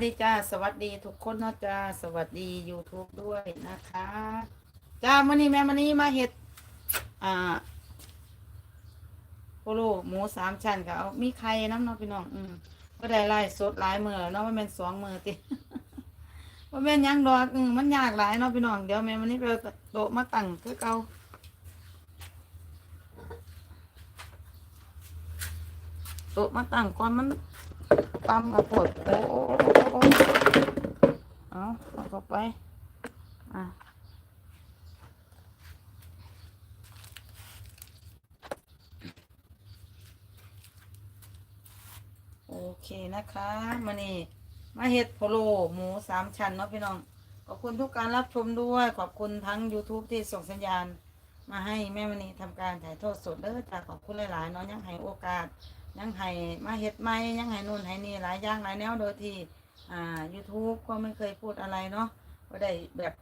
สวัสดีจ้าสวัสดีทุกคนนาะจ้าสวัสดี YouTube ด้วยนะคะจ้ามื่อนี้แม่มื่อนี้มาเห็ดอ่าโพโลหมูสามชั้นก็เอามีไข่น้ำเนาะพี่น้องอืมก็ได้ไล่สดหลายมือแล้วเนาะมันเป็นสองมือติว่าแม่นยังดอกอืมมันยากหลายเนาะพี่น้องเดี๋ยวแม่วันนี้ไปเอาโตมาตั้งคือเก่าโตมาตั้งก่อนมัน ตำกับปวดโอ้โอ้โอ้โอ้เอาเอาเข้าไป อะโอเคนะคะมานี่มาเห็ดโพโลหมูสามชั้นเนาะพี่น้อง ขอบคุณทุกการรับชมด้วย ขอบคุณทั้ง YouTube ที่ส่งสัญญาณ มาให้แม่มณีทำการถ่ายทอดสดเด้อจ้าขอบคุณหลาย ๆ เนาะยังให้โอกาส ยังให้มาเฮ็ดไม่ยังให้นู่นให้นี่หลายอย่างหลายแนวโดยที่อ่า YouTube ก็ไม่เคยพูดอะไรเนาะก็ได้แบบ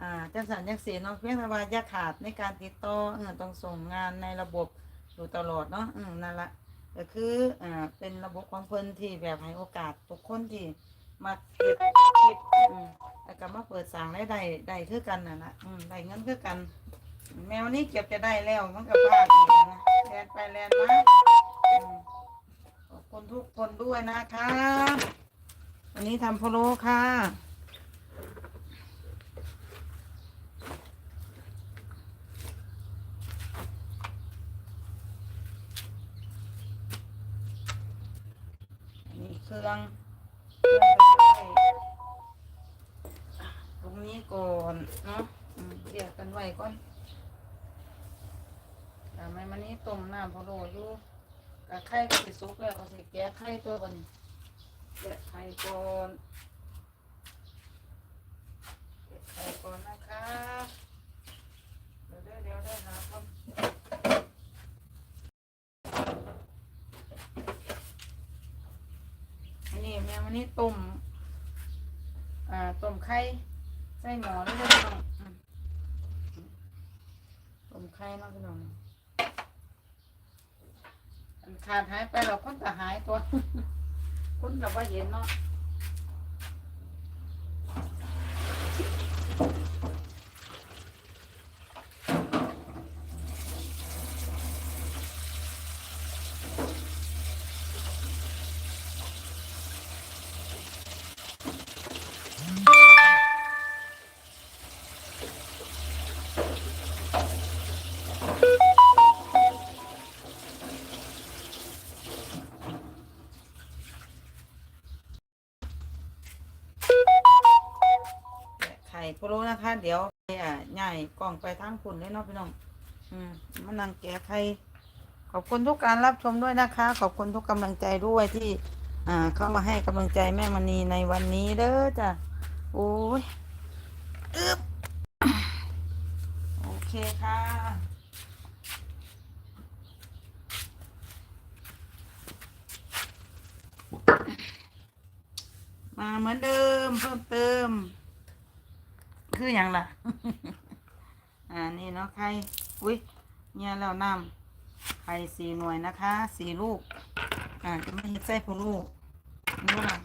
อ่าจังสันจังสีเนาะเพียงแต่ว่าอย่าขาดในการติดต่อเออต้องส่งงานในระบบอยู่ตลอดเนาะอืมนั่นละก็คืออ่าเป็นระบบของเพิ่นที่แบบให้โอกาสทุกคนที่มาเก็บคลิปอืมแล้วก็มาเปิดสร้างได้ได้ได้คือกันน่ะนะอืมได้เงินคือกัน แมวนี้เก็บจะได้แล้วมันก็พลาดอีกนะแลนไปแลนมา ขอบคุณทุกคนด้วยนะคะวันนี้ทำโพโลค่ะ นี่เครื่องเครื่องตรงนี้ก่อนเนาะเรียกกันไว้ก่อนแต่ไม่มันนี้ต้มน้ำพะโล้อยู่ กับไข่ก็สิสุกแล้วก็สิแกะไข่ตัวก่อนแกะไข่ก่อนแกะไข่ก่อนนะคะเดี๋ยวได้เดี๋ยวได้หาคนอันนี้แม่มันนี้ต้มอ่าต้มไข่ใส่หมอแล้วก็ต้องอืมต้มไข่เนาะพี่น้องอัน ขาดหายไปเราคนจะหายตัว คนเราว่าเห็นเนาะ เดี๋ยวอะใหญ่กล่องไปทางคุณเลยเนาะพี่น้อง อืมมานั่งแกะไข่ขอบคุณทุกการรับชมด้วยนะคะ ขอบคุณทุกกำลังใจด้วยที่ อ่า เข้ามาให้กำลังใจแม่มณีในวันนี้เด้อจ้ะโอ้ยอึบโอเคค่ะมาเหมือนเดิมเพิ่มเติม คืออย่างล่ะ อ่า นี่เนาะไข่ อุ้ยเนี่ยแล้วน้ำไข่สี่หน่วยนะคะ สี่ลูก อ่า จะไม่ใส่ผู้ลูกนี่ล่ะ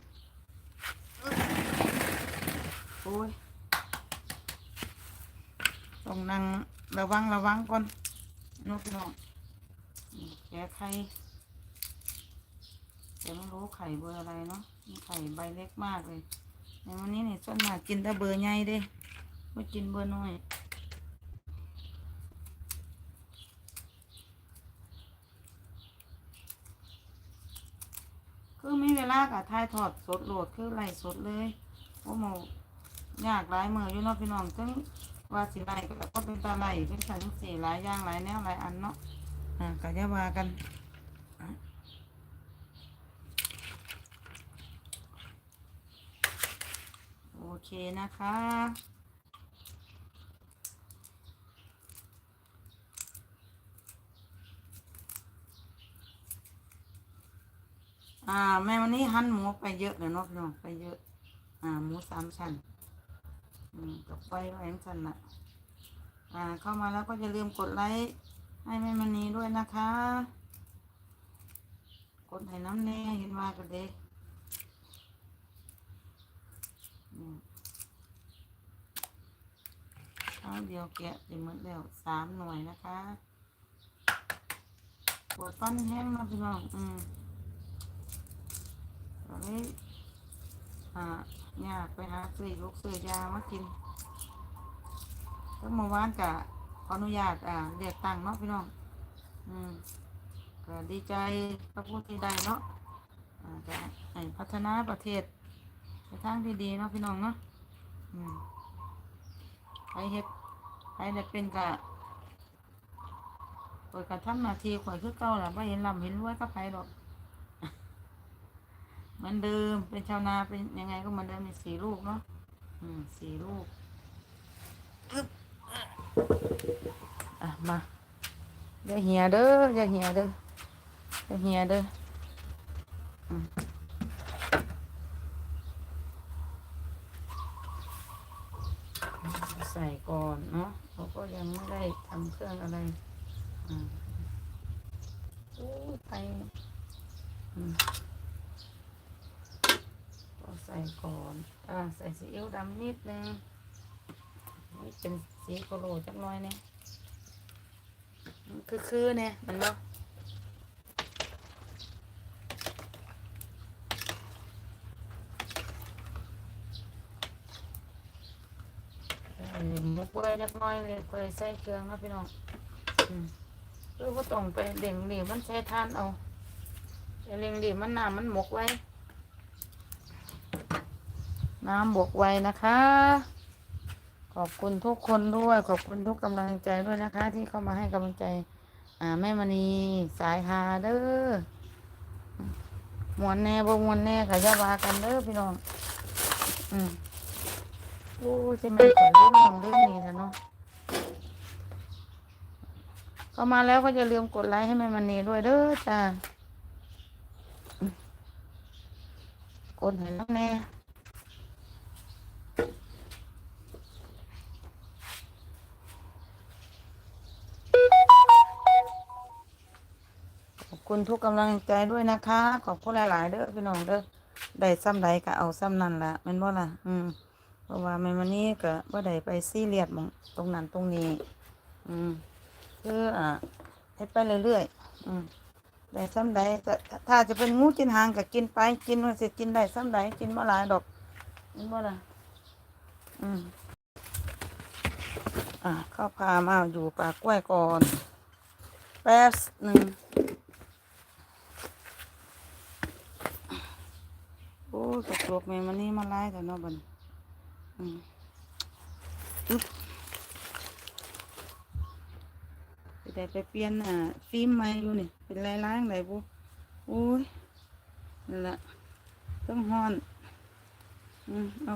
โอ้ยต้องนั่งระวังระวังก่อนนกน้องแกไข่แต่ไม่รู้ไข่เบอร์อะไรเนาะไข่ใบเล็กมากเลยในวันนี้นี่ส่วนมากกินแต่เบอร์ใหญ่เด้ ไม่กินเบอร์น้อยคือมีเวลากับถ่ายทอดสดโหลดคือไล่สดเลยโอ้โหยากหลายมืออยู่เนาะพี่น้องซึ่งว่าสิไล่ก็ก็เป็นตาไล่เป็นสันสี่หลายอย่างหลายแนวหลายอันเนาะอ่าก็จะว่ากันโอเคนะคะ อ่า แม่วันนี้หั่นหมูไปเยอะเลยเนาะพี่น้องไปเยอะ อ่า หมูสามชั้นอืมกับไฟไว้ชั้นละอ่า เข้ามาแล้วก็อย่าลืมกดไลค์ให้แม่วันนี้ด้วยนะคะ กดให้น้ำแน่เห็นว่ากันเด็กเอาเดียวแกะไปหมือนเดียวสามหน่วยนะคะปวดต้นแห้งนะพี่น้อง อืม ตอนนี้อ่าอยากไปหาซื้อลูกซื้อยามากินก็เมื่อวานกะอนุญาตอ่าเรียกตังเนาะพี่น้อง อืมก็ดีใจพระพูดที่ได้เนาะอ่าจะให้พัฒนาประเทศในทางที่ดีเนาะพี่น้องเนาะอืมใครเฮ็ดใครได้เป็นกะเปิดกระทำนาทีข่อยคือเก่าแหละไม่เห็นลำเห็นรวยก็ไปหรอก เหมือนเดิมเป็นชาวนาเป็นยังไงก็เหมือนเดิมมีสี่ลูกเนาะอืมสี่ลูกอะมาอย่าเหี่ยเด้ออย่าเหี่ยเด้ออย่าเหี่ยเด้อใส่ก่อนเนาะเขาก็ยังไม่ได้ทำเครื่องอะไรอืมโอ้ยไปอืมก็ใส่ก่อนอ่า ใส่ซีอิ๊วดำนิดนึงนี่เป็นสีโคโลจักน้อยเนี่ยคือคือเนี่ยมันบ่เอ่อหมุกเปื่อยเล็กน้อยเลยเปื่อยใส่เครื่องนะพี่น้องอือว่าต้องไปเด่งดีมันใช้ทานเอาแต่เร่งดีมันน้ำมันหมกไว้ น้ำบวกไว้นะคะ ขอบคุณทุกคนด้วย ขอบคุณทุกกำลังใจด้วยนะคะ ที่เข้ามาให้กำลังใจ อ่าแม่มณีสายฮาเด้อมวนแน่บ่มวนแน่ค่ะอย่าว่ากันเด้อพี่น้อง อืมโอ้จะแม่นเรื่องของเรื่องนี้นะเนาะเข้ามาแล้วก็อย่าลืมกดไลค์ให้แม่มณีด้วยเด้อจ้าอืมกดให้น้องแน่ คุณทุกกำลังใจด้วยนะคะ ขอบคุณหลาย ๆ เด้อพี่น้องเด้อได้ซ้ำใดก็เอาซ้ำนั่นละแม่นบ่ล่ะ อืมเพราะว่าแม่วันนี้ก็บ่ได้ไปซี่เรียสหมองตรงนั้นตรงนี้ อืมคืออ่าเฮ็ดไปเรื่อยๆอืมได้ซ้ำใดถ้าจะเป็นงูกินหางก็กินไปกินว่าสิกินได้ซ้ำใดกินบ่หลายดอกแม่นบ่ล่ะ อืมอ่าข้าพามาอยู่ปากกล้วยก่อนแป๊บหนึ่ง โอ้ยกรกแม่มันนี่มาไล่แต่นาะบันอืมอึ๊บไปได้ไปเปลี่ยนอ่าฟิล์มใหม่อยู่นี่ เป็นลายล้างไหนบุโอ้ยนั่นละต้องห้อน อืมเอา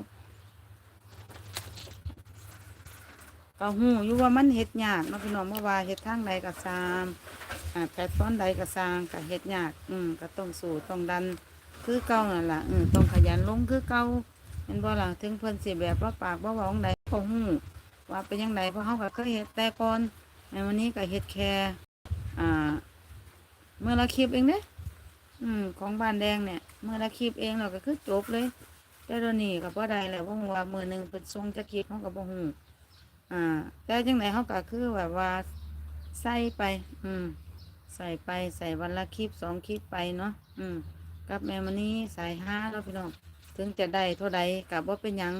ก็หูอยู่ว่ามันเฮ็ดยากเนาะพี่น้องเมื่อวานเฮ็ดทางใดก็ซามอ่าแพลตฟอร์มใดก็สร้างก็เฮ็ดยาก อืมก็ต้องสู้ต้องดัน คือเก่านั่นล่ะอืมต้องขยันลงคือเก่าเห็นบ่ล่ะถึงเพิ่นสิแบบว่าปากบ่เว้าของใดก็ฮู้ว่าเป็นจังไดเพราะเฮาก็เคยเฮ็ดแต่ก่อนในวันนี้ก็เฮ็ดแค่อ่าเมื่อละคลิปเองเด้อืมของบ้านแดงเนี่ย เมื่อละคลิปเองเราก็คือจบเลยแต่ตอนนี้ก็บ่ได้แล้วเพราะว่ามื้อหนึงเพิ่นส่งจักคลิปเฮาก็บ่ฮู้อ่า แต่จังไดเฮาก็คือแบบว่าใส่ไป อืม ใส่ไปใส่วันละคลิปสองคลิปไปเนาะอืม กับแม่มันนี้สายห้าแล้วพี่น้องถึงจะได้เท่าใดกับว่าเป็นยัง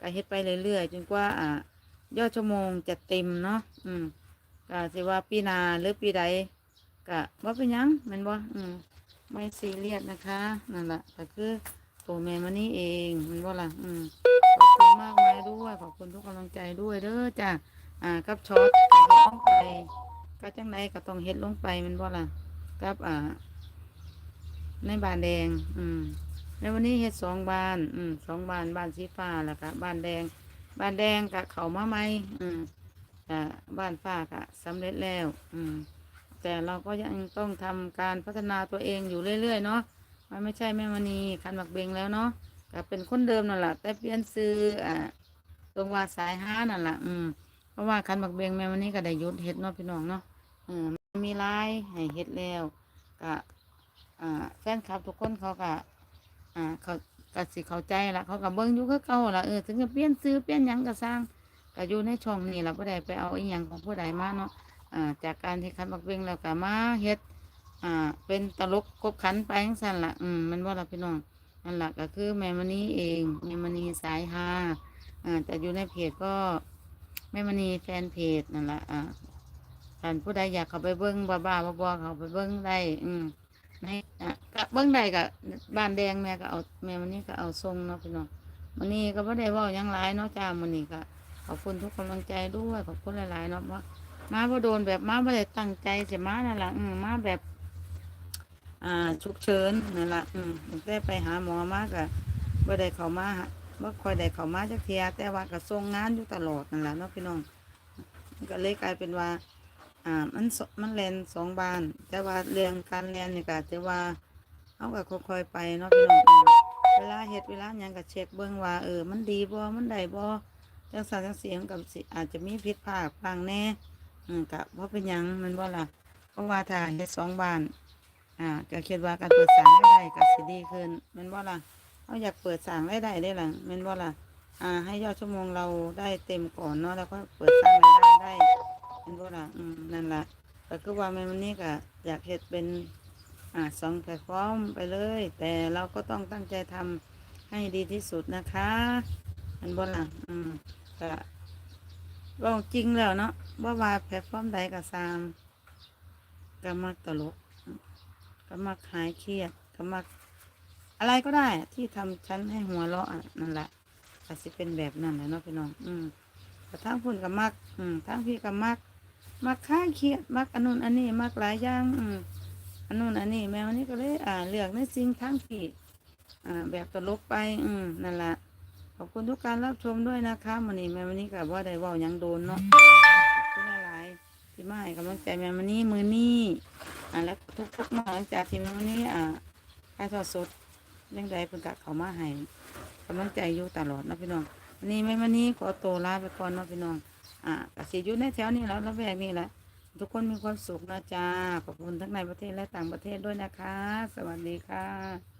ก็เฮ็ดไปเรื่อยๆจนกว่าอ่ายอดชั่วโมงจะเต็มเนาะอืมก็สิว่าปีนาหรือปีใดก็ว่าเป็นยังมันบ่อืมไม่ซีเรียสนะคะ นั่นแหละก็คือตัวแม่มันนี้เองมันบ่ล่ะอืมขอบคุณมากมายด้วยขอบคุณทุกกำลังใจด้วยเด้อจ้ะอ่ากับช็อตก็ต้องไปก็จังไดก็ต้องเฮ็ดลงไปมันบ่ล่ะกับอ่า ในบานแดง อืมในวันนี้เฮ็ดสองบาน อืมสองบานบานสีฟ้าแล้วก็บานแดง บานแดงกะเขามาไหมอืมแต่บ้านฟ้ากะสำเร็จแล้ว อืม แต่เราก็ยังต้องทำการพัฒนาตัวเองอยู่เรื่อยๆเนาะมันไม่ใช่แม่มณีคันบักเบงแล้วเนาะก็เป็นคนเดิมนั่นแหละแต่เปลี่ยนซื้ออ่าตรงว่าสายห้านั่นแหละอืมเพราะว่าคันบักเบงแม่มณีก็ได้ยุดเฮ็ดเนาะพี่น้องเนาะอืมมันมีลายให้เฮ็ดแล้วก็ อ่าแฟนคลับทุกคนเขาก็อ่าเขาก็สิเข้าใจละเขาก็เบิ่งอยู่คือเก่าละเออถึงจะเปลี่ยนซื้อเปลี่ยนหยังก็สร้างก็อยู่ในช่องนี้เราบ่ได้ไปเอาอีหยังของผู้ใดมาเนาะอ่าจากการที่คันบักเวงแล้วก็มาเฮ็ดอ่าเป็นตลกกบขันไปจังซั่นล่ะอืมมันว่าล่ะพี่น้องนั่นแหละก็คือแม่มณีเองแม่มณีสายฮาอ่าแต่อยู่ในเพจก็แม่มณีแฟนเพจนั่นแหละอ่าท่านผู้ใดอยากเข้าไปเบิ่งบ้าๆบอๆเข้าไปเบิ่งได้ อืม ในอะก็เบิ่งได้ก็บ้านแดงแม่ก็เอาแม่มณีก็เอาทรงเนาะพี่น้องมื้อนี้ก็บ่ได้ว้ายังหลายเนาะจ้ามื้อนี้ก็ขอบคุณทุกกำลังใจด้วยขอบคุณหลายๆเนาะว่ามาบ่โดนแบบมาบ่ได้ตั้งใจจะมานั่นล่ะอืมมาแบบ อ่าฉุกเฉินนั่นแหละอืมตั้งแต่ไปหาหมอมาก็บ่ได้เข้ามาหาบ่คอยได้เข้ามาจักเทียแต่ว่าก็ส่งงานอยู่ตลอดนั่นแหละเนาะพี่น้องก็เลยกลายเป็นว่า อ่า มันมันแลนสองบาน แต่ว่าเรื่องการแลนนี่ก็ถือว่าเอาก็ค่อยๆไปเนาะพี่น้องเวลาเฮ็ดเวลาหยังก็เช็คเบิ่งว่าเออ มันดีบ่มันได้บ่จังสารจังเสียงกับสิอาจจะมีผิดพลาดพลางแน่อืมกับว่าเป็นยังมันว่ล่ะเพราะว่าถ้าเฮ็ดสองบานอ่าก็คิดว่าการเปิดสางได้ก็สิดีขึ้นมันว่ล่ะเราอยากเปิดสางรายได้ได้ล่ะมันว่ล่ะอ่า ให้ยอดชั่วโมงเราได้เต็มก่อนเนาะแล้วก็เปิดสร้างรายได้ได้ นว่ล่ะอืมนั่นล่ะก็คือว่าแม่มันนี่ก็อยากเฮ็ดเป็นอ่าสองแพลตฟอร์มไปเลย แต่เราก็ต้องตั้งใจทำให้ดีที่สุดนะคะแมันบ่ล่ะอืมก็ลองจริงแล้วเนาะว่าว่าแพลตฟอร์มใดก็ตามก็มักตลกก็มักหายเครียดก็มักอะไรก็ได้ที่ทำฉันให้หัวเราะนั่นแหละก็สิเป็นแบบนั้นแหละเนาะพี่น้อง อืมแต่ทั้งพุ่นก็มัก อืมทั้งพี่ก็มัก มักคลาเครียดมักอันนู้นอันนี้มักหลายอย่างอืมอันนู้นอันนี้แมวนี้ก็เลย อ่าเลือกในสิ่งทั้งพี่อ่า แบบตลกไป อืมนั่นแหละขอบคุณทุกการรับชมด้วยนะคะวันนี้แมวันนี้กับว่าได้ว่ายังโดนเนาะขอบคุณหลายๆที่มาให้กำลังใจแม่วันนี้มือนี้อ่าและทุกๆมาหลังจากที่แมวันนี้อ่าถ่ายทอดสดยังไดเพิ่นกะเขามาให้กำลังใจอยู่ตลอดนะพี่น้องวันนี้แม่วันนี้ขอโตวลาไปก่อนเนาะพี่น้อง อ่ากสิอยู่ในแถวนี้แล้วแล้วแวกนี้แหละทุกคนมีความสุขนะจ๊ะขอบคุณทั้งในประเทศและต่างประเทศด้วยนะคะ สวัสดีค่ะ